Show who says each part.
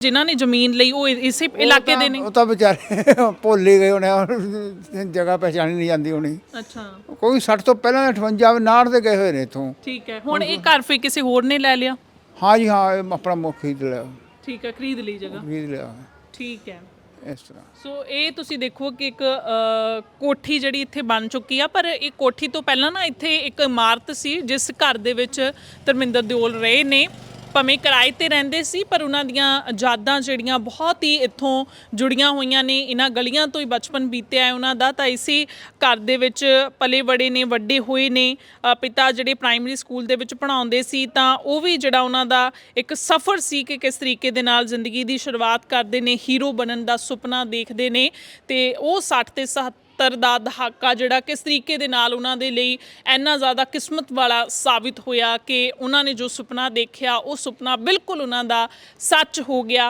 Speaker 1: ਜਿਨ੍ਹਾਂ ਨੇ ਜ਼ਮੀਨ ਲਈ ਉਹ ਇਸੇ ਇਲਾਕੇ ਦੇ ਨੇ।
Speaker 2: ਉਹ ਤਾਂ ਵਿਚਾਰੇ ਭੁੱਲ ਹੀ ਗਏ ਹੋਣੇ ਜਗ੍ਹਾ ਪਛਾਣੀ ਨਹੀਂ ਜਾਂਦੀ ਹੋਣੀ।
Speaker 1: ਅੱਛਾ।
Speaker 2: ਕੋਈ 60 ਤੋਂ ਪਹਿਲਾਂ 58 59 ਤੇ ਗਏ ਹੋਏ ਨੇ ਇਥੋਂ।
Speaker 1: ਠੀਕ ਹੈ। ਹੁਣ ਇਹ ਘਰ ਫਿਰ ਕਿਸੇ ਹੋਰ ਨੇ ਲੈ ਲਿਆ?
Speaker 2: ਹਾਂ ਜੀ ਹਾਂ ਇਹ ਆਪਣਾ ਮੁੱਖ ਖਰੀਦ ਲਿਆ।
Speaker 1: ਠੀਕ ਹੈ ਖਰੀਦ ਲਈ ਜਗ੍ਹਾ।
Speaker 2: ਖਰੀਦ ਲਿਆ
Speaker 1: ਠੀਕ ਹੈ।
Speaker 2: ਇਸ ਤਰ੍ਹਾਂ।
Speaker 1: ਸੋ ਇਹ ਤੁਸੀਂ ਦੇਖੋ ਕਿ ਇੱਕ ਕੋਠੀ ਜਿਹੜੀ ਇੱਥੇ ਬਣ ਚੁੱਕੀ ਆ ਪਰ ਇਹ ਕੋਠੀ ਤੋਂ ਪਹਿਲਾਂ ਨਾ ਇੱਥੇ ਇੱਕ ਇਮਾਰਤ ਸੀ ਜਿਸ ਘਰ ਦੇ ਵਿੱਚ ਧਰਮਿੰਦਰ ਦਿਓਲ ਰਹੇ ਨੇ। ਭਾਵੇਂ ਕਿਰਾਏ ਤੇ ਰਹਿੰਦੇ ਸੀ ਪਰ ਉਹਨਾਂ ਦੀਆਂ ਯਾਦਾਂ ਜਿਹੜੀਆਂ ਬਹੁਤ ਹੀ ਇੱਥੋਂ ਜੁੜੀਆਂ ਹੋਈਆਂ ਨੇ। ਇਹਨਾਂ ਗਲੀਆਂ ਤੋਂ ਹੀ ਬਚਪਨ ਬੀਤਿਆ ਹੈ ਉਹਨਾਂ ਦਾ। ਤਾਂ ਇਸੇ ਘਰ ਦੇ ਵਿੱਚ ਪਲੇ ਬੜੇ ਨੇ ਵੱਡੇ ਹੋਏ ਨੇ। ਅ, ਪਿਤਾ ਜਿਹੜੇ ਪ੍ਰਾਇਮਰੀ ਸਕੂਲ ਦੇ ਵਿੱਚ ਪੜ੍ਹਾਉਂਦੇ ਸੀ ਤਾਂ ਉਹ ਵੀ ਜਿਹੜਾ ਉਹਨਾਂ ਦਾ ਇੱਕ ਸਫ਼ਰ ਸੀ ਕਿ ਕਿਸ ਤਰੀਕੇ ਦੇ ਨਾਲ ਜ਼ਿੰਦਗੀ ਦੀ ਸ਼ੁਰੂਆਤ ਕਰਦੇ ਨੇ ਹੀਰੋ ਬਣਨ ਦਾ ਸੁਪਨਾ ਦੇਖਦੇ ਨੇ। ਤੇ ਉਹ 60 ਤੇ 70 ਦਾ ਦਹਾਕਾ ਜਿਹੜਾ ਕਿਸ ਤਰੀਕੇ ਦੇ ਨਾਲ ਉਹਨਾਂ ਦੇ ਲਈ ਇੰਨਾ ਜ਼ਿਆਦਾ ਕਿਸਮਤ ਵਾਲਾ ਸਾਬਿਤ ਹੋਇਆ ਕਿ ਉਹਨਾਂ ਨੇ ਜੋ ਸੁਪਨਾ ਦੇਖਿਆ, ਉਹ ਸੁਪਨਾ ਬਿਲਕੁਲ ਉਹਨਾਂ ਦਾ ਸੱਚ ਹੋ ਗਿਆ।